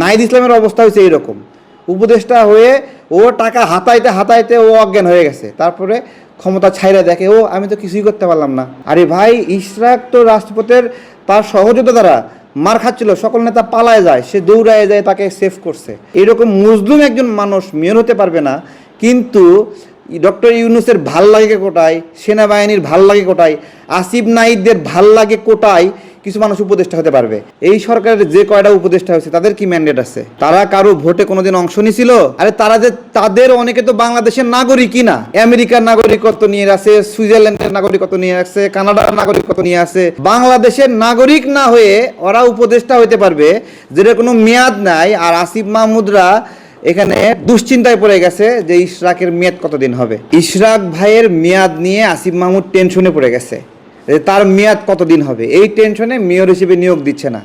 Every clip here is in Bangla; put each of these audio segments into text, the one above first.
নাহিদ ইসলামের অবস্থা হয়েছে এইরকম। উপদেষ্টা হয়ে ও টাকা হাতাইতে হাতাইতে ও অজ্ঞান হয়ে গেছে। তারপরে ক্ষমতা ছাইরা দেখে, ও, আমি তো কিছুই করতে পারলাম না। আরে ভাই, ইশরাক তো রাষ্ট্রপতির তার সহযোগিতা দ্বারা মার খাচ্ছিল। সকল নেতা পালায় যায়, সে দৌড়ায় যায়, তাকে সেভ করছে। এরকম মুসলিম একজন মানুষ মেয়র হতে পারবে না, কিন্তু ডক্টর ইউনুসের ভালো লাগে কোটায়, সেনাবাহিনীর ভালো লাগে কোটায়, আসিফ নাইদদের ভালো লাগে কোটায় কিছু মানুষ উপদেষ্টা হতে পারবে। এই সরকারের যে কয়টা উপদেষ্টা হয়েছে, তাদের কি ম্যান্ডেট আছে? তারা কারও ভোটে কোনোদিন অংশ নিছিল? আরে তারা যে তাদের অনেকে তো বাংলাদেশের নাগরিকই না। আমেরিকার নাগরিকত্ব নিয়ে আছে, সুইজারল্যান্ডের নাগরিকত্ব নিয়ে আছে, কানাডার নাগরিকত্ব নিয়ে আছে। বাংলাদেশের নাগরিক না হয়ে ওরা উপদেষ্টা হতে পারবে যেটা কোনো মেয়াদ নাই। আর আসিফ মাহমুদরা এখানে দুশ্চিন্তায় পড়ে গেছে যে ইশরাকের মেয়াদ কতদিন হবে। ইশরাক ভাইয়ের মেয়াদ নিয়ে আসিফ মাহমুদ টেনশনে পড়ে গেছে। তার মেয়াদ কতদিন হবে? এই টেনশনে মেয়র হিসেবে নিয়োগ দিচ্ছে না।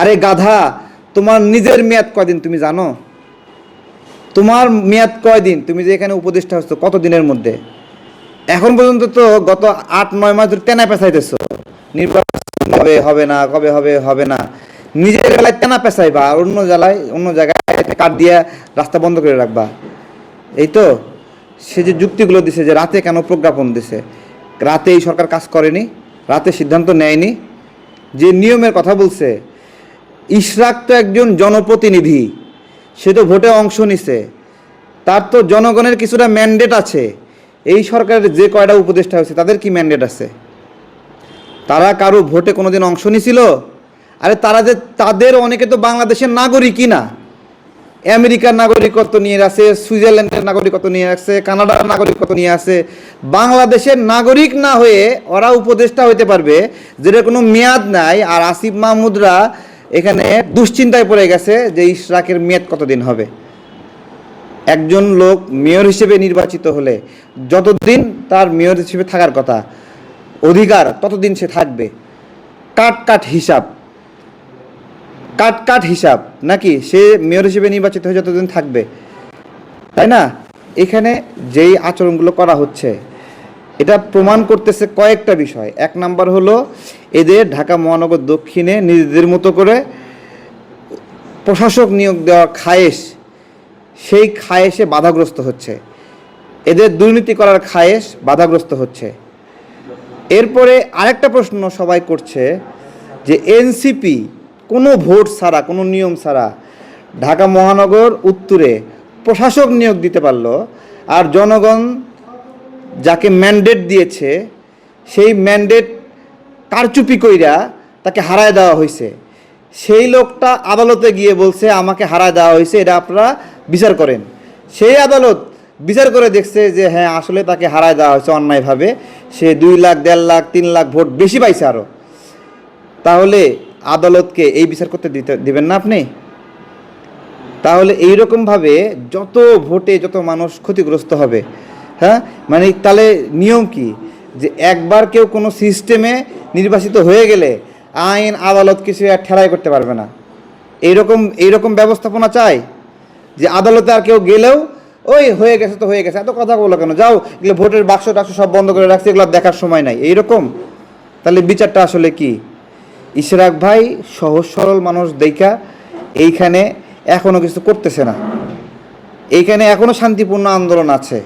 আরে গাধা, তোমার নিজের মেয়াদ কয়দিন তুমি জানো? তোমার মেয়াদ কয়দিন? তুমি যে এখানে উপদেষ্টা হচ্ছ কত দিনের মধ্যে? এখন পর্যন্ত তো গত আট, নয় মাস ধরে তেনা পেঁচাইতেছো। নির্বাচন হবে হবে না, কবে হবে হবে না। নিজের বেলায় তেনা পেঁচাইবা আর অন্য জেলায়, অন্য জায়গায় কাঠ দিয়ে রাস্তা বন্ধ করে রাখবা। এই তো? সে যে যুক্তিগুলো দিছে যে রাতে কেন প্রজ্ঞাপন দিছে? রাতে এই সরকার কাজ করেনি, রাতে সিদ্ধান্ত নেয়নি। যে নিয়মের কথা বলছে, ইশরাক তো একজন জনপ্রতিনিধি, সে তো ভোটে অংশ নিছে। তার তো জনগণের কিছুটা ম্যান্ডেট আছে। এই সরকারের যে কয়টা উপদেষ্টা হয়েছে, তাদের কি ম্যান্ডেট আছে? তারা কারও ভোটে কোনোদিন অংশ নিছিল? আরে তারা যে, তাদের অনেকে তো বাংলাদেশের নাগরিকই না। আমেরিকার নাগরিকত্ব নিয়ে আছে, সুইজারল্যান্ডের নাগরিকত্ব নিয়ে আছে, কানাডার নাগরিকত্ব নিয়ে আছে। বাংলাদেশের নাগরিক না হয়ে ওরা উপদেষ্টা হইতে পারবে যেটা কোনো মেয়াদ নাই। আর আসিফ মাহমুদরা এখানে দুশ্চিন্তায় পড়ে গেছে যে ইশরাকের মেয়াদ কতদিন হবে। একজন লোক মেয়র হিসেবে নির্বাচিত হলে যতদিন তার মেয়র হিসেবে থাকার কথা, অধিকার ততদিন সে থাকবে। কাট কাট হিসাব। কাট কাট হিসাব, নাকি? সে মেয়র হিসেবে নির্বাচিত হয়ে যতদিন থাকবে। তাই না? এখানে যেই আচরণগুলো করা হচ্ছে, এটা প্রমাণ করতেছে কয়েকটা বিষয়। এক নাম্বার হলো, এদের ঢাকা মহানগর দক্ষিণে নিজেদের মতো করে প্রশাসক নিয়োগ দেওয়ার খায়েশ, সেই খায়েশে বাধাগ্রস্ত হচ্ছে। এদের দুর্নীতি করার খায়েশ বাধাগ্রস্ত হচ্ছে। এরপরে আরেকটা প্রশ্ন সবাই করছে যে, এনসিপি কোনো ভোট ছাড়া, কোনো নিয়ম ছাড়া ঢাকা মহানগর উত্তরে প্রশাসক নিয়োগ দিতে পারল আর জনগণ যাকে ম্যান্ডেট দিয়েছে, সেই ম্যান্ডেট কারচুপি কইরা তাকে হারায় দেওয়া হয়েছে সেই লোকটা আদালতে গিয়ে বলছে, আমাকে হারায় দেওয়া হয়েছে এটা আপনারা বিচার করেন। সেই আদালত বিচার করে দেখছে যে হ্যাঁ আসলে তাকে হারায় দেওয়া হয়েছে অন্যায়ভাবে। সে দুই লাখ, দেড় লাখ, তিন লাখ ভোট বেশি পাইছে আরও তাহলে আদালতকে এই বিচার করতে দিতে, দিবেন না আপনি? তাহলে এইরকমভাবে যত ভোটে যত মানুষ ক্ষতিগ্রস্ত হবে হ্যাঁ? মানে তাহলে নিয়ম কি? যে একবার কেউ কোনো সিস্টেমে নির্বাচিত হয়ে গেলে আইন, আদালত কিছু আর ঠেলাই করতে পারবে না। এইরকম এইরকম ব্যবস্থাপনা চাই যে আদালতে আর কেউ গেলেও, ওই হয়ে গেছে তো হয়ে গেছে, এত কথা বলো কেন? যাও, এগুলো ভোটের বাক্স টাক্স সব বন্ধ করে রাখছে, এগুলো দেখার সময় নাই। এইরকম? তাহলে বিচারটা আসলে কি? ইশরাক ভাই সহজ সরল মানুষ দেখা এইখানে এখনও কিছু করতেছে না। এইখানে এখনও শান্তিপূর্ণ আন্দোলন আছে।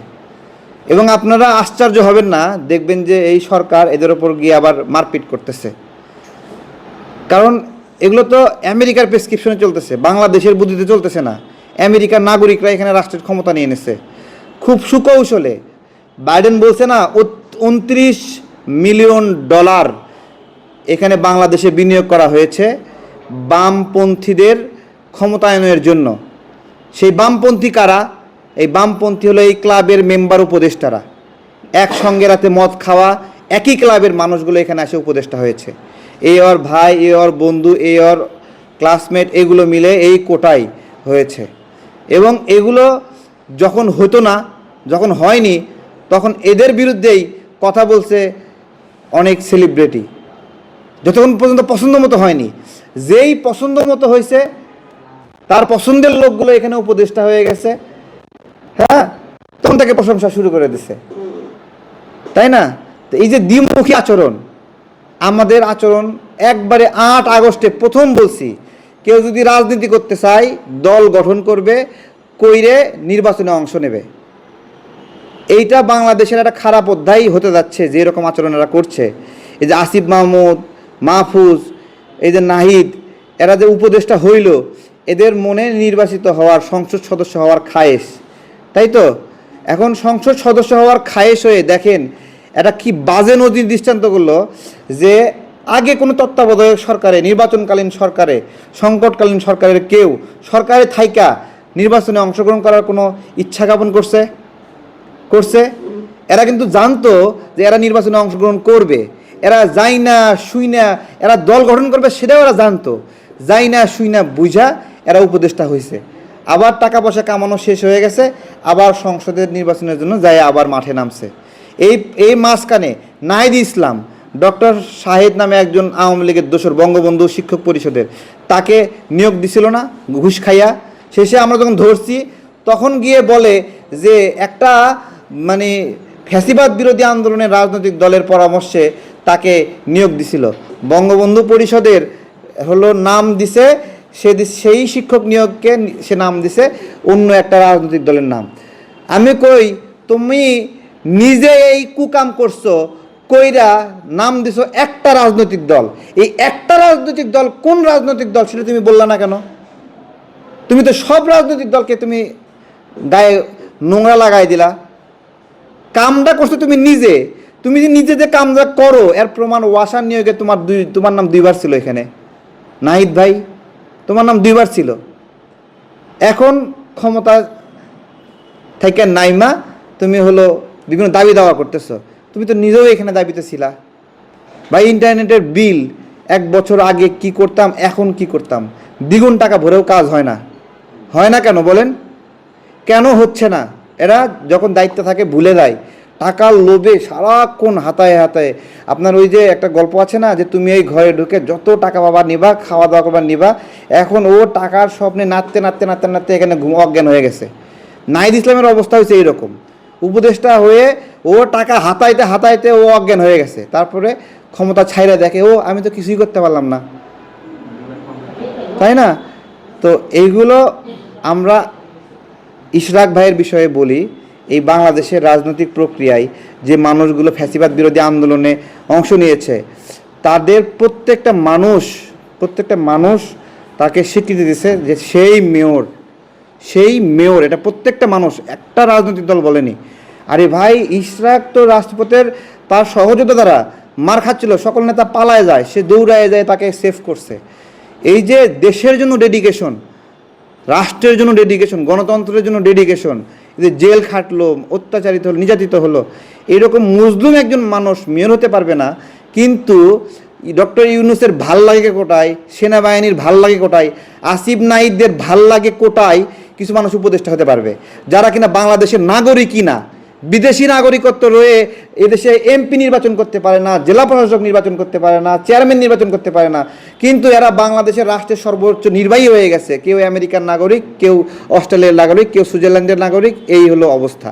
এবং আপনারা আশ্চর্য হবেন না, দেখবেন যে এই সরকার এদের ওপর গিয়ে আবার মারপিট করতেছে। কারণ এগুলো তো আমেরিকার প্রেসক্রিপশনে চলতেছে, বাংলাদেশের বুদ্ধিতে চলতেছে না। আমেরিকার নাগরিকরা এখানে রাষ্ট্রের ক্ষমতা নিয়ে এনেছে। খুব সুকৌশলে। বাইডেন বলছে না উনত্রিশ মিলিয়ন ডলার এখানে বাংলাদেশে বিনিয়োগ করা হয়েছে বামপন্থীদের ক্ষমতায়নের জন্য। সেই বামপন্থী কারা? এই বামপন্থী হলো এই ক্লাবের মেম্বার উপদেষ্টারা। একসঙ্গে রাতে মদ খাওয়া একই ক্লাবের মানুষগুলো এখানে এসে উপদেষ্টা হয়েছে। এই ওর ভাই এ ওর বন্ধু এ ওর ক্লাসমেট এগুলো মিলে এই কোটাই হয়েছে। এবং এগুলো যখন হতো না, যখন হয়নি, তখন এদের বিরুদ্ধেই কথা বলছে অনেক সেলিব্রিটি যতক্ষণ পর্যন্ত পছন্দ মতো হয়নি। যেই পছন্দ মতো হয়েছে, তার পছন্দের লোকগুলো এখানে উপদেষ্টা হয়ে গেছে। হ্যাঁ? তখন তাকে প্রশংসা শুরু করে দিছে। তাই না? তো এই যে দ্বিমুখী আচরণ, আমাদের আচরণ একবারে আট আগস্টে প্রথম বলছি, কেউ যদি রাজনীতি করতে চায়, দল গঠন করবে, কইরে নির্বাচনে অংশ নেবে। এইটা বাংলাদেশের একটা খারাপ অধ্যায় হতে যাচ্ছে যে এরকম আচরণ এরা করছে। এই যে আসিফ মাহমুদ মাহফুজ, এই যে নাহিদ, এরা যে উপদেষ্টা হইল, এদের মনে নির্বাচিত হওয়ার, সংসদ সদস্য হওয়ার খায়েশ। তাই তো? এখন সংসদ সদস্য হওয়ার খায়েশ হয়ে দেখেন, এটা কি বাজে নদীর দৃষ্টান্ত করল যে আগে কোনো তত্ত্বাবধায়ক সরকারে, নির্বাচনকালীন সরকারে, সংকটকালীন সরকারের কেউ সরকারে থাইকা নির্বাচনে অংশগ্রহণ করার কোনো ইচ্ছা জ্ঞাপন করছে? করছে? এরা কিন্তু জানতো যে এরা নির্বাচনে অংশগ্রহণ করবে। এরা যাই না, শুই না, এরা দল গঠন করবে সেটাও এরা জানতো। যাই না, শুই না, বুঝা এরা উপদেষ্টা হয়েছে আবার টাকা পয়সা কামানো শেষ হয়ে গেছে, আবার সংসদের নির্বাচনের জন্য যায় আবার মাঠে নামছে। এই এই মাঝখানে নাহিদ ইসলাম, ডক্টর শাহিদ নামে একজন আওয়ামী লীগের দোসর বঙ্গবন্ধু শিক্ষক পরিষদের, তাকে নিয়োগ দিছিল না, ঘুষ খাইয়া। শেষে আমরা যখন ধরছি, তখন গিয়ে বলে যে একটা মানে ফ্যাসিবাদ বিরোধী আন্দোলনের রাজনৈতিক দলের পরামর্শে তাকে নিয়োগ দিছিল। বঙ্গবন্ধু পরিষদের হলো নাম দিছে, সে সেই শিক্ষক নিয়োগকে সে নাম দিছে অন্য একটা রাজনৈতিক দলের নাম। আমি কই, তুমি নিজে এই কুকাম করছ, কইরা নাম দিছো একটা রাজনৈতিক দল। এই একটা রাজনৈতিক দল কোন রাজনৈতিক দল সেটা তুমি বললা না কেন? তুমি তো সব রাজনৈতিক দলকে তুমি গায়ে নোংরা লাগাই দিলা। কামটা করছ তুমি নিজে। তুমি যে নিজে যে কামটা করো, এর প্রমাণ ওয়াসার নিয়োগে তোমার দুই, তোমার নাম দুইবার ছিল এখানে। নাহিদ ভাই, তোমার নাম দুইবার ছিল। এখন ক্ষমতা থেকে নাইমা, তুমি হলো বিভিন্ন দাবি দাওয়া করতেছো। তুমি তো নিজেও এখানে দাবিতে ছিলা। বা ইন্টারনেটের বিল এক বছর আগে কি করতাম, এখন কি করতাম? দ্বিগুণ টাকা ভরেও কাজ হয় না। হয় না কেন বলেন? কেন হচ্ছে না? এরা যখন দায়িত্ব থাকে, ভুলে যায়। টাকার লোভে সারাক্ষণ হাতায় হাতায়। আপনার ওই যে একটা গল্প আছে না, যে তুমি এই ঘরে ঢুকে যত টাকা বাবা নিবা খাওয়া দাওয়া করবার নিবা, এখন ও টাকার স্বপ্নে নাচতে নাচতে নাচতে নাচতে এখানে ঘুম অজ্ঞান হয়ে গেছে। নাইদ ইসলামের অবস্থা হয়েছে এইরকম। উপদেষ্টা হয়ে ও টাকা হাতাইতে হাতাইতে ও অজ্ঞান হয়ে গেছে। তারপরে ক্ষমতা ছাইরা দেখে, ও, আমি তো কিছুই করতে পারলাম না। তাই না? তো এইগুলো আমরা ইশরাক ভাইয়ের বিষয়ে বলি। এই বাংলাদেশের রাজনৈতিক প্রক্রিয়ায় যে মানুষগুলো ফ্যাসিবাদ বিরোধী আন্দোলনে অংশ নিয়েছে, তাদের প্রত্যেকটা মানুষ প্রত্যেকটা মানুষ তাকে স্বীকৃতি দিছে যে সেই মেয়র সেই মেয়র, এটা প্রত্যেকটা মানুষ, একটা রাজনৈতিক দল বলেনি। আরে ভাই, ইশরাক তো রাষ্ট্রপতির তার সহযোগিতা দ্বারা মার খাচ্ছিল, সকল নেতা পালায় যায়, সে দৌড়ায় যায়, তাকে সেভ করছে। এই যে দেশের জন্য ডেডিকেশন রাষ্ট্রের জন্য ডেডিকেশন গণতন্ত্রের জন্য ডেডিকেশন যে জেল খাটলো, অত্যাচারিত হলো, নির্যাতিত হলো, এরকম মুসলিম একজন মানুষ মেয়র হতে পারবে না, কিন্তু ডক্টর ইউনুসের ভালো লাগে কোটায় সেনাবাহিনীর ভালো লাগে কোটায় আসিফ নাইদদের ভালো লাগে কোটায় কিছু মানুষ উপদেষ্টা হতে পারবে, যারা কিনা বাংলাদেশের নাগরিকই না। বিদেশি নাগরিকত্ব রয়ে এদেশে এমপি নির্বাচন করতে পারে না, জেলা প্রশাসক নির্বাচন করতে পারে না, চেয়ারম্যান নির্বাচন করতে পারে না। কিন্তু এরা বাংলাদেশের রাষ্ট্রের সর্বোচ্চ নির্বাহী হয়ে গেছে। কেউ আমেরিকার নাগরিক, কেউ অস্ট্রেলিয়ার নাগরিক, কেউ সুইজারল্যান্ডের নাগরিক, এই হলো অবস্থা।